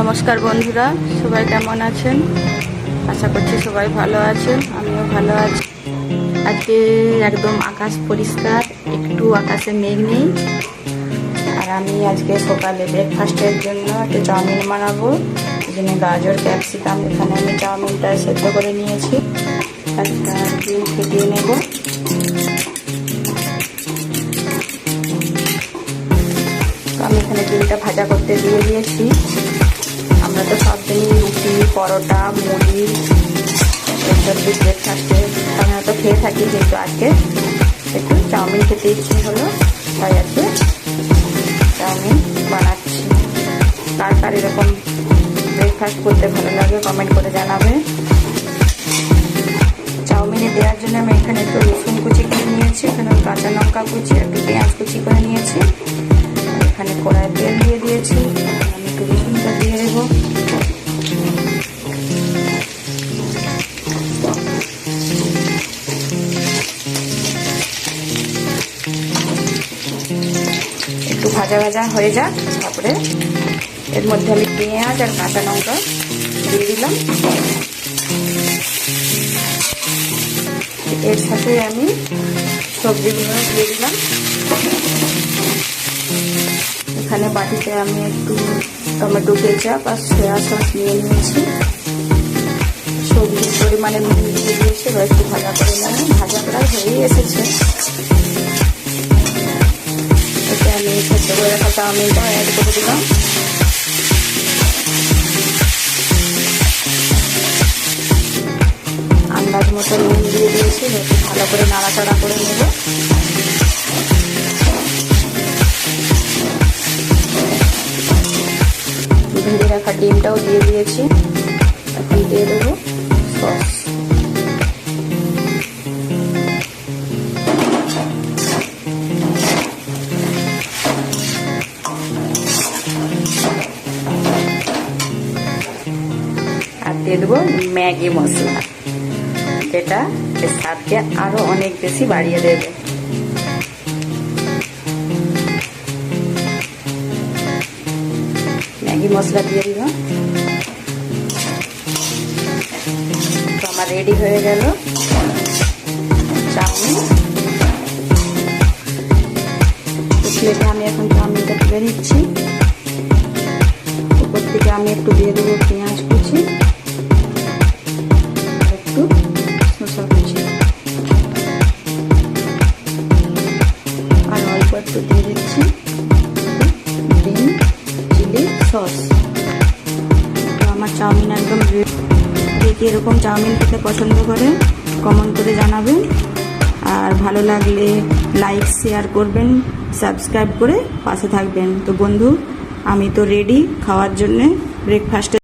নমস্কার বন্ধুরা, সবাই কেমন আছেন? আশা করছি সবাই ভালো আছেন, আমিও ভালো আছি। আজকে একদম আকাশ পরিষ্কার, একটু আকাশে মেঘ নেই। আর আমি আজকে সকালে ব্রেকফাস্টের জন্য একটু চাউমিন বানাবো। জন্য গাজর ক্যাপসিকাম এখানে আমি চাউমিনটা সেদ্ধ করে নিয়েছি। একটা ডিম ফেটিয়ে নেব। আমি এখানে ডিমটা ভাজা করতে দিয়ে দিয়েছি। আমরা তো সব দিনই রুটি, পরোটা, মুড়ি এইসব দিয়ে ব্রেকফাস্টে আমরা হয়তো খেয়ে থাকি কিন্তু আজকে। একটু চাউমিন খেতে ইচ্ছে হলো, তাই আজকে চাউমিন বানাচ্ছি। কার কার এরকম ব্রেকফাস্ট করতে ভালো লাগে কমেন্ট করে জানাবে। চাউমিনে দেওয়ার জন্য আমি এখানে একটু রসুন কুচি করে নিয়েছি, এখানে কাঁচা লঙ্কা কুচি, একটু পেঁয়াজ কুচি করে নিয়েছি। এখানে কড়াই ভাজা ভাজা হয়ে যাক, তারপরে এর মধ্যে আমি পেঁয়াজ আর কাঁচা লঙ্কা দিয়ে দিলাম। এর সাথে আমি সবজিগুলো দিয়ে দিলাম। এখানে বাটিতে আমি একটু টমেটো কেচাপ আর সয়া সস নিয়ে নিয়েছি। সবজির পরিমাণে নুন দিয়ে দিয়েছি একটু ভাজা করে নেব। ভাজা প্রায় হয়েই এসেছে। সেদ্ধ করে রাখা চাউমিনটা অ্যাড করে দিলাম আন্দাজ মতো নুন দিয়ে দিয়েছি ভালো করে নাড়াচাড়া করে নেব। ভেজে রাখা ডিমটাও দিয়ে দিয়েছি। দিয়ে দেবো সস। দিয়ে দেবো ম্যাগি মশলা। যেটা স্বাদকে আরও অনেক বেশি বাড়িয়ে দেবে। ম্যাগি মশলা দিয়ে দিলাম তো আমার রেডি হয়ে গেল। চাউমিন। আমি এখন চাউমিনটা তুলে নিচ্ছি। উপর থেকে আমি একটু দিয়ে দেবো পেঁয়াজ কুচি। সস। আমার চাউমিন একদম কে কে এরকম চাউমিন খেতে পছন্দ করে কমেন্ট করে জানাবেন। আর ভালো লাগলে লাইক শেয়ার করবেন সাবস্ক্রাইব করে পাশে থাকবেন। তো বন্ধু, আমি তো রেডি খাওয়ার জন্যে ব্রেকফাস্টে